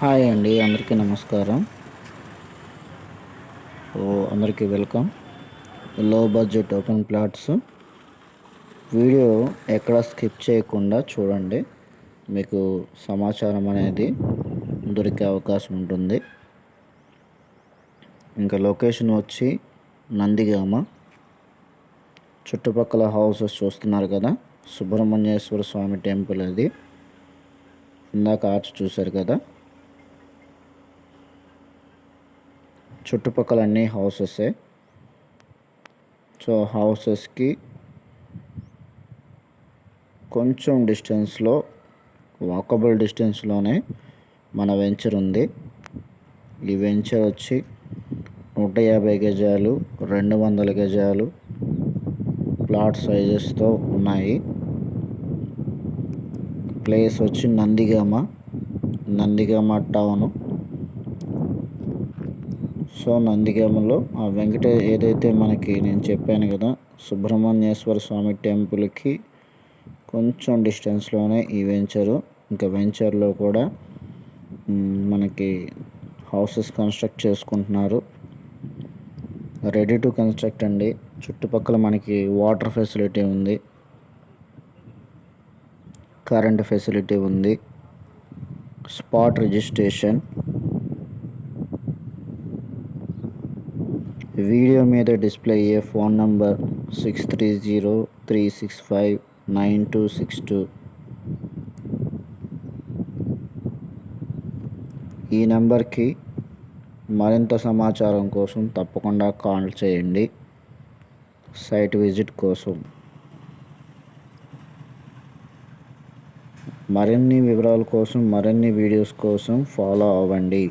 Hi అండి అందరికీ నమస్కారం. ఓ అందరికీ welcome. Low budget open plots. Video ఎక్కడ స్కిప్ చేయకుండా చూడండి. మీకు సమాచారం అనేది దొరికే అవకాశం ఉంటుంది. ఇంకా లొకేషన్ వచ్చి నందిగామ. చుట్టుపక్కల హౌసెస్ చూస్తున్నారు కదా సుబ్రహ్మణ్యేశ్వర స్వామి టెంపుల్ అది. ఇందాక ఆర్చ్ చూశారు కదా. చుట్టుపక్కల అన్ని హౌసెసే. సో హౌసెస్కి కొంచెం డిస్టెన్స్లో వాకబుల్ డిస్టెన్స్లోనే మన వెంచర్ ఉంది. ఈ వెంచర్ వచ్చి నూట యాభై గజాలు రెండు వందల గజాలు ప్లాట్ సైజెస్తో ఉన్నాయి. ప్లేస్ వచ్చి నందిగామ నందిగామ టౌను. సో నందిగామలో ఆ వెంకట ఏదైతే మనకి నేను చెప్పాను కదా సుబ్రహ్మణ్యేశ్వర స్వామి టెంపుల్కి కొంచెం డిస్టెన్స్లోనే ఈ వెంచరు. ఇంకా వెంచర్లో కూడా మనకి హౌసెస్ కన్స్ట్రక్ట్ చేసుకుంటున్నారు. రెడీ టు కన్స్ట్రక్ట్ అండి. చుట్టుపక్కల మనకి వాటర్ ఫెసిలిటీ ఉంది. కరెంట్ ఫెసిలిటీ ఉంది. Spot registration. వీడియో మీద డిస్ప్లే అయ్యే phone number six three zero three six five nine two six two. ఈ నెంబర్కి మరింత సమాచారం కోసం తప్పకుండా కాల్ చేయండి. సైట్ విజిట్ కోసం. మరిన్ని వివరాల కోసం మరిన్ని వీడియోస్ కోసం ఫాలో అవ్వండి.